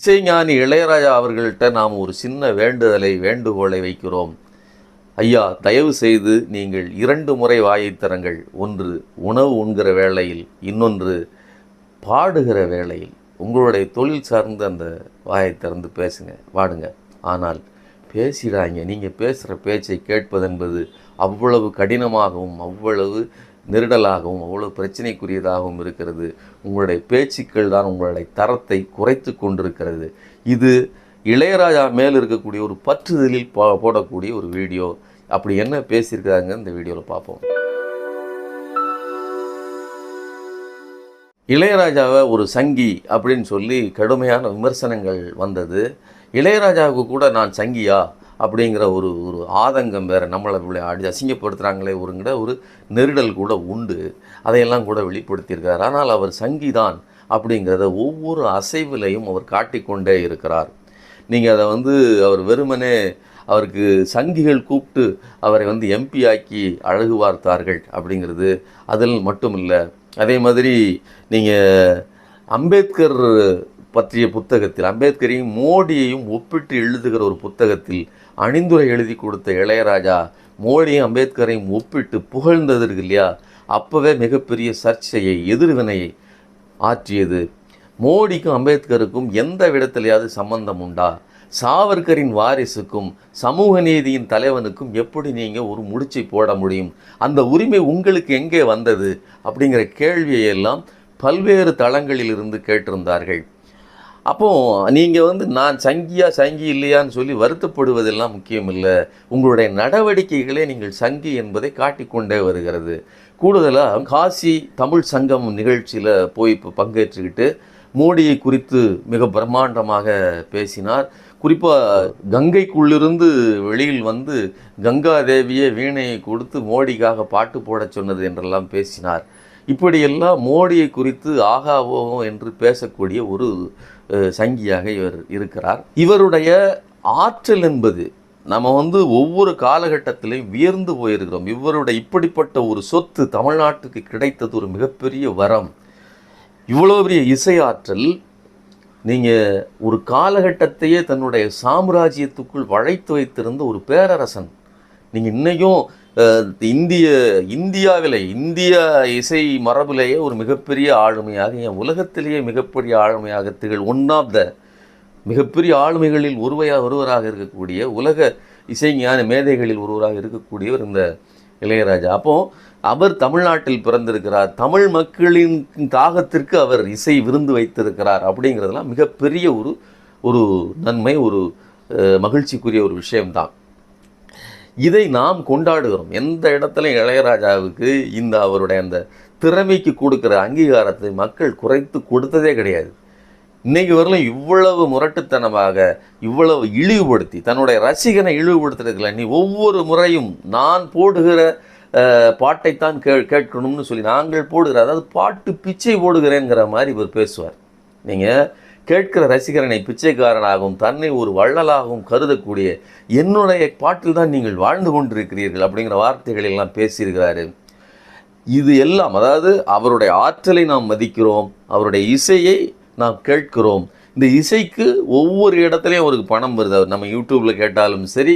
இசைஞானி இளையராஜா அவர்கள்ட்ட நாம் ஒரு சின்ன வேண்டுதலை வேண்டுகோளை வைக்கிறோம். ஐயா தயவு செய்து நீங்கள் இரண்டு முறை வாயை தரங்கள் ஒன்று உணவு உண்கிற வேளையில். இன்னொன்று பாடுகிற வேளையில். உங்களுடைய தொழில் சார்ந்த அந்த வாயை திறந்து பேசுங்க வாடுங்க. ஆனால் பேசிடாங்க நீங்கள் பேசுகிற பேச்சை கேட்பதென்பது அவ்வளவு கடினமாகவும் அவ்வளவு நெருடலாகவும் அவ்வளோ பிரச்சனைக்குரியதாகவும் இருக்கிறது. உங்களுடைய பேச்சுக்கள் தான் உங்களுடைய தரத்தை குறைத்து கொண்டிருக்கிறது. இது இளையராஜா மேல் இருக்கக்கூடிய ஒரு பற்றுதலில் போடக்கூடிய ஒரு வீடியோ. அப்படி என்ன பேசியிருக்காங்க இந்த வீடியோவில் பார்ப்போம். இளையராஜாவை ஒரு சங்கி அப்படின்னு சொல்லி கடுமையான விமர்சனங்கள் வந்தது. இளையராஜாவுக்கு கூட நான் சங்கியா? அப்படிங்கிற ஒரு ஒரு ஆதங்கம் வேறு நம்மளை இப்படி அடி அசிங்கப்படுத்துகிறாங்களே ஒருங்கிற ஒரு நெருடல் கூட உண்டு. அதையெல்லாம் கூட வெளிப்படுத்தியிருக்கார். ஆனால் அவர் சங்கிதான் அப்படிங்கிறத ஒவ்வொரு அசைவிலையும் அவர் காட்டிக்கொண்டே இருக்கிறார். நீங்கள் அதை வந்து அவர் வெறுமனே அவருக்கு சங்கிகள் கூப்பிட்டு அவரை வந்து எம்பி ஆக்கி அழகு பார்த்தார்கள் அப்படிங்கிறது அதில் மட்டும் இல்லை அதே மாதிரி நீங்கள் அம்பேத்கர் பற்றிய புத்தகத்தில் அம்பேத்கரையும் மோடியையும் ஒப்பிட்டு எழுதுகிற ஒரு புத்தகத்தில் அணிந்துரை எழுதி கொடுத்த இளையராஜா மோடியும் அம்பேத்கரையும் ஒப்பிட்டு புகழ்ந்தது இருக்கு இல்லையா? அப்போவே மிகப்பெரிய சர்ச்சையை எதிர்வினையை ஆற்றியது. மோடிக்கும் அம்பேத்கருக்கும் எந்த விடத்திலேயாவது சம்பந்தம் உண்டா? சாவர்கரின் வாரிசுக்கும் சமூக நீதியின் தலைவனுக்கும் எப்படி நீங்கள் ஒரு முடிச்சை போட முடியும்? அந்த உரிமை உங்களுக்கு எங்கே வந்தது? அப்படிங்கிற கேள்வியை எல்லாம் பல்வேறு தளங்களில் இருந்து கேட்டிருந்தார்கள். அப்போது நீங்கள் வந்து நான் சங்கியா சங்கி இல்லையான்னு சொல்லி வருத்தப்படுவதெல்லாம் முக்கியம் இல்லை உங்களுடைய நடவடிக்கைகளே நீங்கள் சங்கி என்பதை காட்டிக்கொண்டே வருகிறது. கூடுதலாக காசி தமிழ் சங்கம் நிகழ்ச்சியில் போய் இப்போ பங்கேற்றுக்கிட்டு மோடியை குறித்து மிக பிரம்மாண்டமாக பேசினார். குறிப்பாக கங்கைக்குள்ளிருந்து வெளியில் வந்து கங்காதேவியே வீணையை கொடுத்து மோடிக்காக பாட்டு போடச் சொன்னது என்றெல்லாம் பேசினார். இப்படியெல்லாம் மோடியை குறித்து ஆகாவோகம் என்று பேசக்கூடிய ஒரு சங்கியாக இவர் இருக்கிறார். இவருடைய ஆற்றல் என்பது நம்ம வந்து ஒவ்வொரு காலகட்டத்திலையும் வியர்ந்து போயிருக்கிறோம். இவருடைய இப்படிப்பட்ட ஒரு சொத்து தமிழ்நாட்டுக்கு கிடைத்தது ஒரு மிகப்பெரிய வரம். இவ்வளோ பெரிய இசை ஆற்றல் நீங்கள் ஒரு காலகட்டத்தையே தன்னுடைய சாம்ராஜ்யத்துக்குள் வளைத்து வைத்திருந்த ஒரு பேரரசன். நீங்கள் இன்னைக்கும் இந்திய இந்தியாவில் இந்திய இசை மரபிலேயே ஒரு மிகப்பெரிய ஆளுமையாக என் உலகத்திலேயே மிகப்பெரிய ஆளுமையாக திகழ் ஒன் ஆஃப் த மிகப்பெரிய ஆளுமைகளில் ஒருவையாக ஒருவராக இருக்கக்கூடிய உலக இசைஞான மேதைகளில் ஒருவராக இருக்கக்கூடியவர் இந்த இளையராஜா. அப்போது அவர் தமிழ்நாட்டில் பிறந்திருக்கிறார். தமிழ் மக்களின் தாகத்திற்கு அவர் இசை விருந்து வைத்திருக்கிறார் அப்படிங்கிறதெல்லாம் மிகப்பெரிய ஒரு ஒரு நன்மை ஒரு மகிழ்ச்சிக்குரிய ஒரு விஷயம்தான். இதை நாம் கொண்டாடுகிறோம். எந்த இடத்துல இளையராஜாவுக்கு இந்த அவருடைய அந்த திறமைக்கு கொடுக்குற அங்கீகாரத்தை மக்கள் குறைத்து கொடுத்ததே கிடையாது. இன்னைக்கு வரலும் இவ்வளவு முரட்டுத்தனமாக இவ்வளவு இழிவுபடுத்தி தன்னுடைய ரசிகனை இழிவுபடுத்துறதுல நீ ஒவ்வொரு முறையும் நான் போடுகிற பாட்டைத்தான் கே கேட்கணும்னு சொல்லி நாங்கள் போடுகிற அதாவது பாட்டு பிச்சை போடுகிறேங்கிற மாதிரி இவர் பேசுவார். நீங்கள் கேட்கிற ரசிகரனை பிச்சைக்காரனாகவும் தன்னை ஒரு வள்ளலாகவும் கருதக்கூடிய என்னுடைய பாட்டில் தான் நீங்கள் வாழ்ந்து கொண்டிருக்கிறீர்கள் அப்படிங்கிற வார்த்தைகளெல்லாம் பேசியிருக்கிறாரு. இது எல்லாம் அதாவது அவருடைய ஆற்றலை நாம் மதிக்கிறோம் அவருடைய இசையை நாம் கேட்கிறோம். இந்த இசைக்கு ஒவ்வொரு இடத்துலையும் அவருக்கு பணம் வருது. அவர் நம்ம யூடியூப்பில் கேட்டாலும் சரி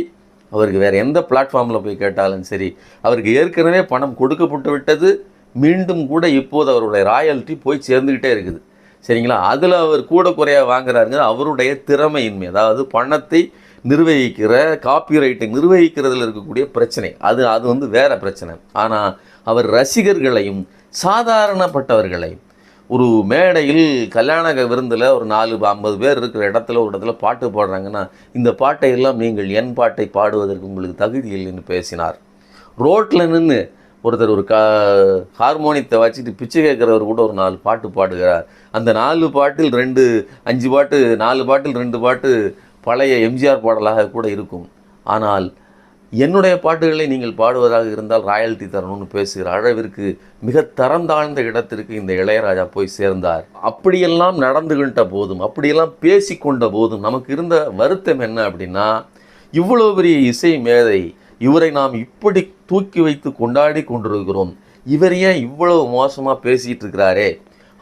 அவருக்கு வேறு எந்த பிளாட்ஃபார்மில் போய் கேட்டாலும் சரி அவருக்கு ஏற்கனவே பணம் கொடுக்கப்பட்டு விட்டது. மீண்டும் கூட இப்போது அவருடைய ராயல்ட்டி போய் சேர்ந்துக்கிட்டே இருக்குது. சரிங்களா? அதில் அவர் கூட குறையாக வாங்குறாருங்க. அவருடைய திறமையின்மை அதாவது பணத்தை நிர்வகிக்கிற காப்பிரைட்டை நிர்வகிக்கிறதுல இருக்கக்கூடிய பிரச்சனை. அது அது வந்து வேறு பிரச்சனை. ஆனால் அவர் ரசிகர்களையும் சாதாரணப்பட்டவர்களையும் ஒரு மேடையில் கல்யாண விருந்தில் ஒரு நாலு ஐம்பது பேர் இருக்கிற இடத்துல ஒரு இடத்துல பாட்டு பாடுறாங்கன்னா இந்த பாட்டை எல்லாம் நீங்கள் என் பாட்டை பாடுவதற்கு உங்களுக்கு தகுதி இல்லைன்னு பேசினார். ரோட்டில் நின்று ஒருத்தர் ஒரு கா ஹார்மோனியத்தை வச்சுட்டு பிச்சை கேட்குறவர் கூட ஒரு நாலு பாட்டு பாடுகிறார். அந்த நாலு பாட்டில் ரெண்டு அஞ்சு பாட்டு நாலு பாட்டில் ரெண்டு பாட்டு பழைய எம்ஜிஆர் பாடலாக கூட இருக்கும். ஆனால் என்னுடைய பாட்டுகளை நீங்கள் பாடுவதாக இருந்தால் ராயல்ட்டி தரணும்னு பேசுகிற அளவிற்கு மிக தரம் தாழ்ந்த இடத்திற்கு இந்த இளையராஜா போய் சேர்ந்தார். அப்படியெல்லாம் நடந்துகின்ற போதும் அப்படியெல்லாம் பேசிக்கொண்ட போதும் நமக்கு இருந்த வருத்தம் என்ன அப்படின்னா இவ்வளோ பெரிய இசை மேதை இவரை நாம் இப்படி தூக்கி வைத்து கொண்டாடி கொண்டிருக்கிறோம். இவர் ஏன் இவ்வளவு மோசமாக பேசிகிட்டு இருக்கிறாரே?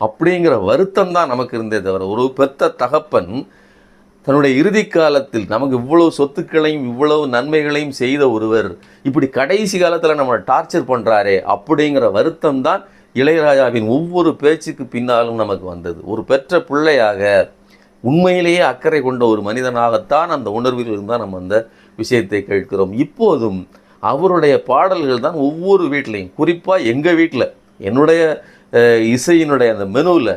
அப்படிங்கிற வருத்தம் தான் நமக்கு இருந்தே தவிர ஒரு பெத்த தகப்பன் தன்னுடைய இறுதி காலத்தில் நமக்கு இவ்வளவு சொத்துக்களையும் இவ்வளவு நன்மைகளையும் செய்த ஒருவர் இப்படி கடைசி காலத்தில் நம்மளை டார்ச்சர் பண்ணுறாரே அப்படிங்கிற வருத்தம் தான் இளையராஜாவின் ஒவ்வொரு பேச்சுக்கு பின்னாலும் நமக்கு வந்தது. ஒரு பெற்ற பிள்ளையாக உண்மையிலேயே அக்கறை கொண்ட ஒரு மனிதனாகத்தான் அந்த உணர்வில் இருந்தால் நம்ம அந்த விஷயத்தை கேட்கிறோம். இப்போதும் அவருடைய பாடல்கள் தான் ஒவ்வொரு வீட்லேயும். குறிப்பாக எங்கள் வீட்டில் என்னுடைய இசையினுடைய அந்த மெனுவில்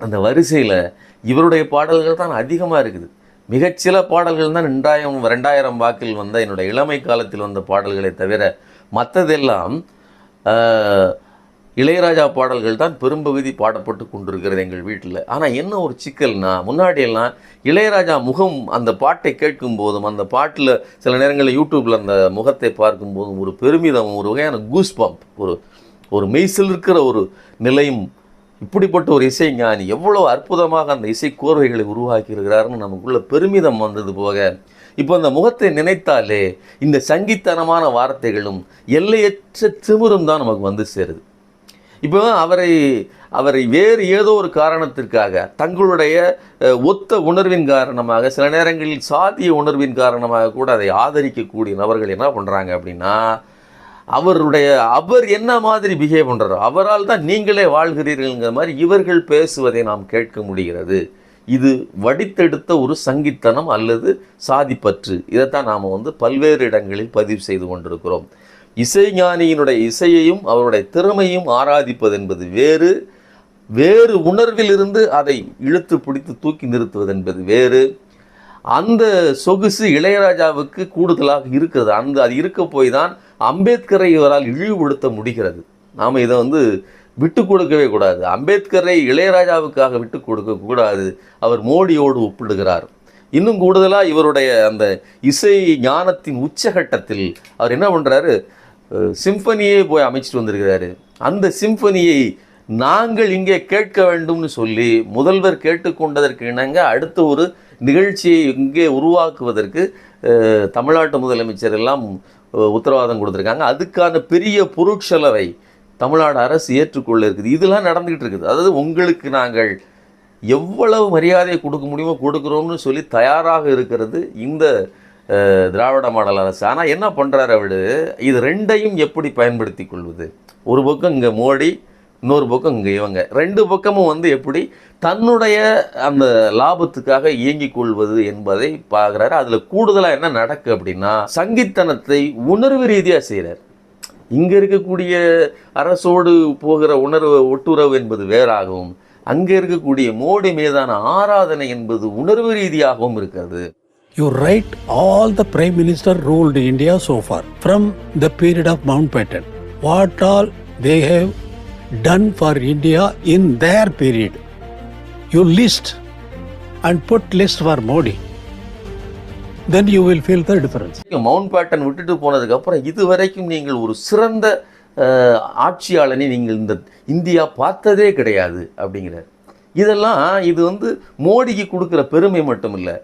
அந்த வரிசையில் இவருடைய பாடல்கள் தான் அதிகமாக இருக்குது. மிகச்சில பாடல்கள் தான் ரெண்டாயிரம் ரெண்டாயிரம் வாக்கில் வந்த என்னுடைய இளமை காலத்தில் வந்த பாடல்களை தவிர மற்றதெல்லாம் இளையராஜா பாடல்கள் தான் பெரும்பகுதி பாடப்பட்டு கொண்டிருக்கிறது எங்கள் வீட்டில். ஆனால் என்ன ஒரு சிக்கல்னா முன்னாடியெல்லாம் இளையராஜா முகம் அந்த பாட்டை கேட்கும் போதும் அந்த பாட்டில் சில நேரங்களில் யூடியூப்பில் அந்த முகத்தை பார்க்கும் போதும் ஒரு பெருமிதம் ஒரு வகையான கூஸ் பம்ப் ஒரு ஒரு மெய்சில் இருக்கிற ஒரு நிலையும் இப்படிப்பட்ட ஒரு இசை ஞானி எவ்வளோ அற்புதமாக அந்த இசை கோர்வைகளை உருவாக்கி இருக்கிறாருன்னு நமக்குள்ள பெருமிதம் வந்தது போக இப்போ அந்த முகத்தை நினைத்தாலே இந்த சங்கித்தனமான வார்த்தைகளும் எல்லையற்ற திமிரும் தான் நமக்கு வந்து சேருது. இப்போ அவரை அவரை வேறு ஏதோ ஒரு காரணத்திற்காக தங்களுடைய ஒத்த உணர்வின் காரணமாக சில நேரங்களில் சாதிய உணர்வின் காரணமாக கூட அதை ஆதரிக்கக்கூடிய நபர்கள் என்ன பண்ணுறாங்க அப்படின்னா அவருடைய அவர் என்ன மாதிரி பிஹேவ் பண்ணுறாரோ அவரால் தான் நீங்களே வாழ்கிறீர்கள்ங்கிற மாதிரி இவர்கள் பேசுவதை நாம் கேட்க முடிகிறது. இது வடித்தெடுத்த ஒரு சங்கித்தனம் அல்லது சாதிப்பற்று. இதைத்தான் நாம் வந்து பல்வேறு இடங்களில் பதிவு செய்து கொண்டிருக்கிறோம். இசைஞானியினுடைய இசையையும் அவருடைய திறமையும் ஆராதிப்பது என்பது வேறு வேறு உணர்விலிருந்து அதை இழுத்து பிடித்து தூக்கி நிறுத்துவது என்பது வேறு. அந்த சொகுசு இளையராஜாவுக்கு கூடுதலாக இருக்கிறது. அந்த அது இருக்க போய் தான் அம்பேத்கரை இவரால் இழிவுபடுத்த முடிகிறது. நாம் இதை வந்து விட்டு கொடுக்கவே கூடாது. அம்பேத்கரை இளையராஜாவுக்காக விட்டு கொடுக்க கூடாது. அவர் மோடியோடு ஒப்பிடுகிறார். இன்னும் கூடுதலாக இவருடைய அந்த இசை ஞானத்தின் உச்சகட்டத்தில் அவர் என்ன பண்ணுறாரு சிம்பனியே போய் அமைச்சிட்டு வந்திருக்கிறாரு. அந்த சிம்பனியை நாங்கள் இங்கே கேட்க வேண்டும்னு சொல்லி முதல்வர் கேட்டுக்கொண்டதற்கு இணங்க அடுத்த ஒரு நிகழ்ச்சியை இங்கே உருவாக்குவதற்கு தமிழ்நாட்டு முதலமைச்சர் எல்லாம் உத்தரவாதம் கொடுத்துருக்காங்க. அதுக்கான பெரிய பொருட்செலவை தமிழ்நாடு அரசு ஏற்றுக்கொள்ள இருக்குது. இதெல்லாம் நடந்துகிட்டு இருக்குது. அதாவது உங்களுக்கு நாங்கள் எவ்வளவு மரியாதையை கொடுக்க முடியுமோ கொடுக்குறோம்னு சொல்லி தயாராக இருக்கிறது இந்த திராவிட மாடல் அரசு. ஆனால் என்ன பண்ணுறாரு அவரு? இது ரெண்டையும் எப்படி பயன்படுத்தி கொள்வது? ஒரு பக்கம் இங்கே மோடி இன்னொரு பக்கம் இங்கே இவங்க. ரெண்டு பக்கமும் வந்து எப்படி தன்னுடைய அந்த லாபத்துக்காக இயங்கிக் கொள்வது என்பதை பார்க்குறாரு. அதில் கூடுதலாக என்ன நடக்கு அப்படின்னா சங்கித்தனத்தை உணர்வு ரீதியாக செய்கிறார் இங்கே இருக்கக்கூடிய அரசோடு போகிற உணர்வு ஒட்டுறவு என்பது வேறாகவும் அங்கே இருக்கக்கூடிய மோடி மீதான ஆராதனை என்பது உணர்வு ரீதியாகவும் இருக்கிறது. You write all the Prime Minister ruled India so far from the period of Mountbatten. What all they have done for India in their period. You list and put list for Modi. Then you will feel the difference. Mountbatten விட்டுட்டு போனதுக்கு அப்புறம் இதுவரைக்கும் நீங்கள் ஒரு சிறந்த அஹ், ஆட்சியாளனை நீங்கள் இந்த India பார்த்ததே கிடையாது அப்படிங்கிறார் இதெல்லாம் இது வந்து மோடிக்கு கொடுக்குற பெருமை மட்டும் இல்லை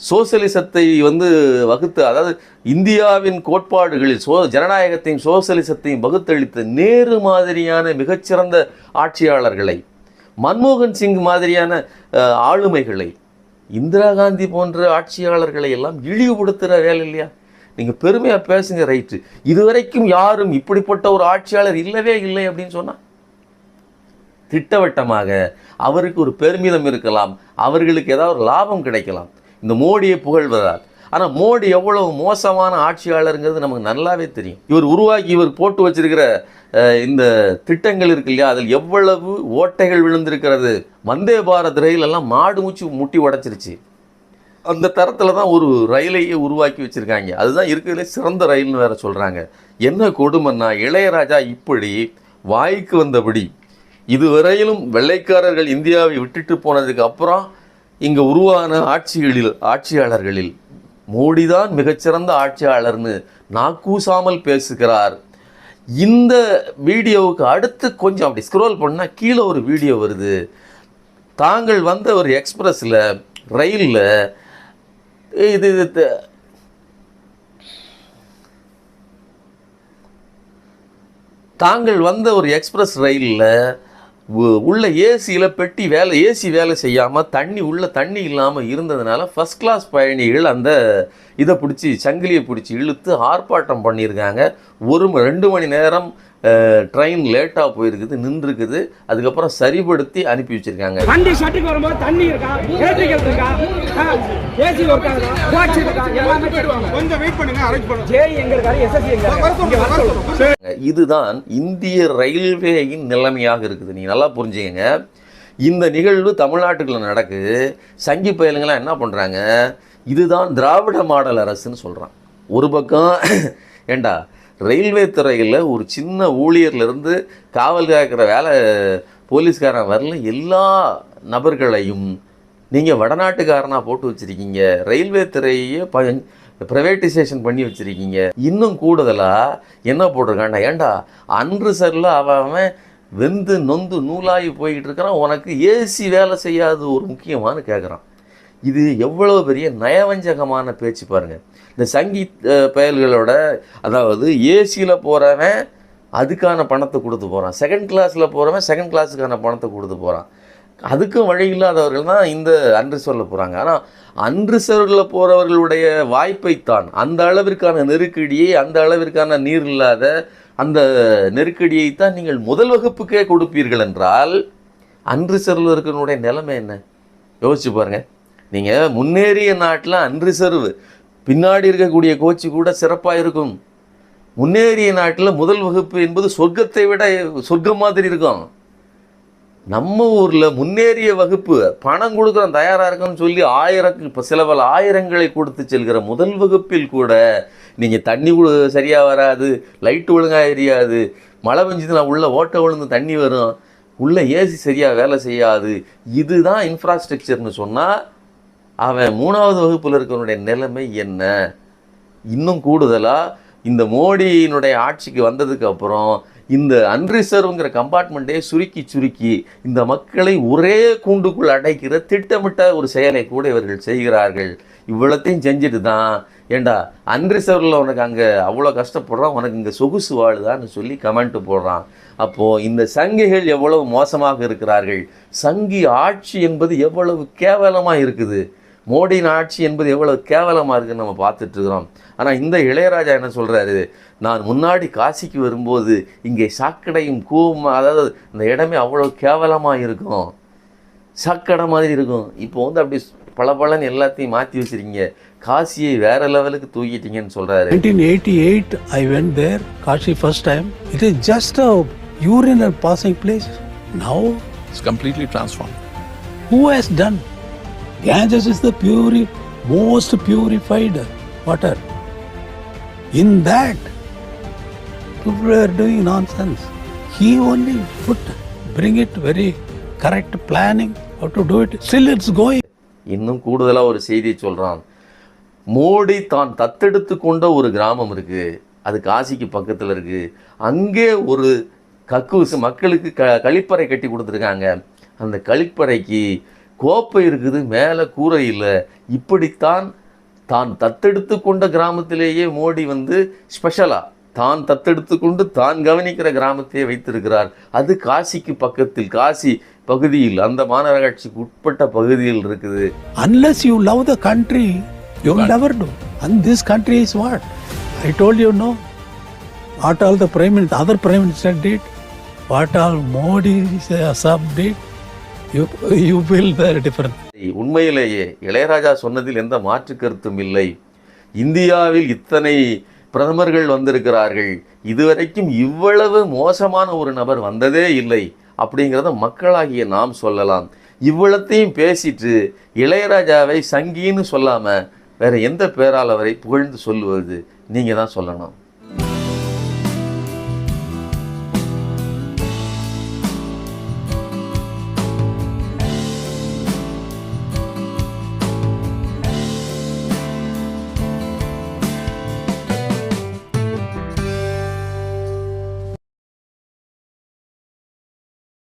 சோசியலிசத்தை வந்து வகுத்து அதாவது இந்தியாவின் கோட்பாடுகளில் சோ ஜனநாயகத்தையும் சோசலிசத்தையும் வகுத்தளித்த நேரு மாதிரியான மிகச்சிறந்த ஆட்சியாளர்களை மன்மோகன் சிங் மாதிரியான ஆளுமைகளை இந்திரா காந்தி போன்ற ஆட்சியாளர்களை எல்லாம் இழிவுபடுத்துகிற வேலை இல்லையா? நீங்கள் பெருமையாக பேசுங்க ரைட்டு. இதுவரைக்கும் யாரும் இப்படிப்பட்ட ஒரு ஆட்சியாளர் இல்லவே இல்லை அப்படின்னு சொன்னா? திட்டவட்டமாக அவருக்கு ஒரு பெருமிதம் இருக்கலாம் அவர்களுக்கு ஏதாவது ஒரு லாபம் கிடைக்கலாம். இந்த மோடியை புகழ்வதால். ஆனால் மோடி எவ்வளவு மோசமான ஆட்சியாளருங்கிறது நமக்கு நல்லாவே தெரியும். இவர் உருவாக்கி இவர் போட்டு வச்சிருக்கிற இந்த திட்டங்கள் இருக்கு இல்லையா? அதில் எவ்வளவு ஓட்டைகள் விழுந்திருக்கிறது. வந்தே பாரத் ரயிலெல்லாம் மாடு மூச்சு முட்டி உடைச்சிருச்சு. அந்த தரத்தில் தான் ஒரு ரயிலையே உருவாக்கி வச்சுருக்காங்க. அதுதான் இருக்கிறதுலே சிறந்த ரயில்னு வேறு சொல்கிறாங்க என்ன கொடுமைன்னா இளையராஜா இப்படி வாய்க்கு வந்தபடி இதுவரையிலும் வெள்ளைக்காரர்கள் இந்தியாவை விட்டுட்டு போனதுக்கு அப்புறம் இங்கே உருவான ஆட்சிகளில் ஆட்சியாளர்களில் மோடி தான் மிகச்சிறந்த ஆட்சியாளர்னு நாக்கூசாமல் பேசுகிறார். இந்த வீடியோவுக்கு அடுத்து கொஞ்சம் அப்படி ஸ்க்ரோல் பண்ணால் கீழே ஒரு வீடியோ வருது. தாங்கள் வந்த ஒரு எக்ஸ்பிரஸில் ரயிலில் இது இது தாங்கள் வந்த ஒரு எக்ஸ்பிரஸ் ரயிலில் உள்ள ஏசியில் பெட்டி வேலை ஏசி வேலை செய்யாமல் தண்ணி உள்ள தண்ணி இல்லாமல் இருந்ததுனால ஃபஸ்ட் கிளாஸ் பயணிகள் அந்த இதை பிடிச்சி சங்கிலியை பிடிச்சி இழுத்து ஆர்ப்பாட்டம் பண்ணியிருக்காங்க. ஒரு ரெண்டு மணி நேரம் ட்ரெயின் லேட்டாக போயிருக்குது நின்றுருக்குது அதுக்கப்புறம் சரிப்படுத்தி அனுப்பி வச்சிருக்காங்க. வண்டி ஷட்டுக்கு வரும்போது தண்ணி இருக்கா? ஏற்றிகள் இருக்கா? ஏசி ஒர்க் ஆகுதா? வாட்ச் இருக்கா? எல்லாமே போயிடுவாங்க கொஞ்சம் வெயிட் பண்ணுங்க அரேஞ்ச் பண்ணுங்க. ஜேஇ எங்க இருக்காரு? எஸ்எஸ்சி எங்க இருக்காரு? சொல்லுங்க சொல்லுங்க. இதுதான் இந்திய ரயில்வேயின் நிலைமையாக இருக்குது. நீங்கள் நல்லா புரிஞ்சுக்கங்க. இந்த நிகழ்வு தமிழ்நாட்டுக்குள்ள நடக்குது. சங்கி பயலுங்களாம் என்ன பண்ணுறாங்க இதுதான் திராவிட மாடல் அரசுன்னு சொல்கிறான் ஒரு பக்கம் ஏண்டா ரயில்வே துறையில் ஒரு சின்ன ஊழியர்லேருந்து காவல் காக்கிற வேலை போலீஸ்காரன் வரல எல்லா நபர்களையும் நீங்கள் வடநாட்டுக்காரனாக போட்டு வச்சுருக்கீங்க ரயில்வே துறையே ப ப்ரைவேட்டைசேஷன் பண்ணி வச்சுருக்கீங்க. இன்னும் கூடுதலாக என்ன போட்டிருக்காண்டா ஏண்டா அன்று சரில் அவன் அவன் வெந்து நொந்து நூலாகி போய்கிட்டு இருக்கிறான் உனக்கு ஏசி வேலை செய்யாது ஒரு முக்கியமானு கேட்குறான் இது எவ்வளோ பெரிய நயவஞ்சகமான பேச்சு பாருங்க. இந்த சங்கி பயல்களோட அதாவது ஏசியில் போகிறவன் அதுக்கான பணத்தை கொடுத்து போகிறான் செகண்ட் கிளாஸில் போகிறவன் செகண்ட் கிளாஸுக்கான பணத்தை கொடுத்து போகிறான் அதுக்கும் வழி இல்லாதவர்கள் தான் இந்த அன்ரிசர்வில் போகிறாங்க ஆனால் அன்ரிசர்வில் போகிறவர்களுடைய வாய்ப்பைத்தான் அந்த அளவிற்கான நெருக்கடியை அந்த அளவிற்கான நீர் இல்லாத அந்த நெருக்கடியை தான் நீங்கள் முதல் வகுப்புக்கே கொடுப்பீர்கள் என்றால் அன்ரிசர்வில் இருக்கிறனுடைய நிலைமை என்ன? யோசிச்சு பாருங்கள் நீங்கள் முன்னேறிய நாட்டில் அன்ரிசர்வ் பின்னாடி இருக்கக்கூடிய கோச்சு கூட சிறப்பாக இருக்கும். முன்னேறிய நாட்டில் முதல் வகுப்பு என்பது சொர்க்கத்தை விட சொர்க்கம் மாதிரி இருக்கும். நம்ம ஊரில் முன்னேறிய வகுப்பு பணம் கொடுக்குறோம் தயாராக இருக்குன்னு சொல்லி ஆயிரம் இப்போ சில பல ஆயிரங்களை கொடுத்து செல்கிற முதல் வகுப்பில் கூட நீங்கள் தண்ணி சரியாக வராது லைட் ஒழுங்காக எரியாது மழை பெஞ்சதுன்னா உள்ளே ஓட்ட விழுந்து தண்ணி வரும் உள்ளே ஏசி சரியாக வேலை செய்யாது. இதுதான் இன்ஃப்ராஸ்ட்ரக்சர்னு சொன்னால் அவன் மூணாவது வகுப்பில் இருக்கிறவனுடைய நிலைமை என்ன? இன்னும் கூடுதலாக இந்த மோடியினுடைய ஆட்சிக்கு வந்ததுக்கு அப்புறம் இந்த அன்ரிசர்வ்ங்கிற கம்பார்ட்மெண்ட்டே சுருக்கி சுருக்கி இந்த மக்களை ஒரே கூண்டுக்குள் அடைக்கிற திட்டமிட்ட ஒரு செயலை கூட இவர்கள் செய்கிறார்கள். இவ்வளத்தையும் செஞ்சுட்டு தான் ஏண்டா அன்ரிசர்வில் உனக்கு அங்கே அவ்வளோ கஷ்டப்படுறான் உனக்கு இங்கே சொகுசு வாழுதான்னு சொல்லி கமெண்ட் போடுறான். அப்போது இந்த சங்கிகள் எவ்வளவு மோசமாக இருக்கிறார்கள்? சங்கி ஆட்சி என்பது எவ்வளவு கேவலமாக இருக்குது? மோடியின் ஆட்சி என்பது எவ்வளவு கேவலமாக இருக்குன்னு நம்ம பார்த்துட்டு இருக்கிறோம் ஆனால் இந்த இளையராஜா என்ன சொல்கிறாரு நான் முன்னாடி காசிக்கு வரும்போது இங்கே சாக்கடையும் கூவம் அதாவது இந்த இடமே அவ்வளோ கேவலமாக இருக்கும் சாக்கடை மாதிரி இருக்கும் இப்போ வந்து அப்படி பளபளன்னு எல்லாத்தையும் மாற்றி வச்சிருக்கீங்க காசியை வேற லெவலுக்கு தூக்கிட்டீங்கன்னு சொல்கிறாரு 1988, I went there, Kashi first time. It is just a urinal passing place. Now, It's completely transformed. who has done? Ganges is the puri, most purified water. In that, people are doing nonsense. He only put, bring it very correct planning, how to do it. Still, it's going. இன்னும் கூடுதலாக ஒரு செய்தியை சொல்கிறான் மோடி தான் தத்தெடுத்து கொண்ட ஒரு கிராமம் இருக்குது அது காசிக்கு பக்கத்தில் இருக்குது அங்கே ஒரு கக்கூசு மக்களுக்கு க கழிப்பறை கட்டி கொடுத்துருக்காங்க அந்த கழிப்பறைக்கு கோப்பை இருக்குது மேலே கூரை இல்லை. இப்படித்தான் தான் தத்தெடுத்து கொண்ட கிராமத்திலேயே மோடி வந்து ஸ்பெஷலாக தான் தத்தெடுத்து கொண்டு தான் கவனிக்கிற கிராமத்தையே வைத்திருக்கிறார். அது காசிக்கு பக்கத்தில் காசி பகுதியில் அந்த மாநகராட்சிக்கு உட்பட்ட பகுதியில் இருக்குது. Unless you love the country you never do and this country is what I told you know what all the prime minister other prime minister minister what all Modi Modi uh, you did, you you உண்மையிலேயே இளையராஜா சொன்னதில் எந்த மாற்று கருத்தும் இல்லை. இந்தியாவில் இத்தனை பிரதமர்கள் வந்திருக்கிறார்கள். இதுவரைக்கும் இவ்வளவு மோசமான ஒரு நபர் வந்ததே இல்லை. அப்படிங்கிறத மக்களாகிய நாம் சொல்லலாம். இவ்வளத்தையும் பேசிட்டு இளையராஜாவை சங்கின்னு சொல்லாமல் வேற எந்த பேரால் அவரை புகழ்ந்து சொல்லுவது? நீங்கள் தான் சொல்லணும்.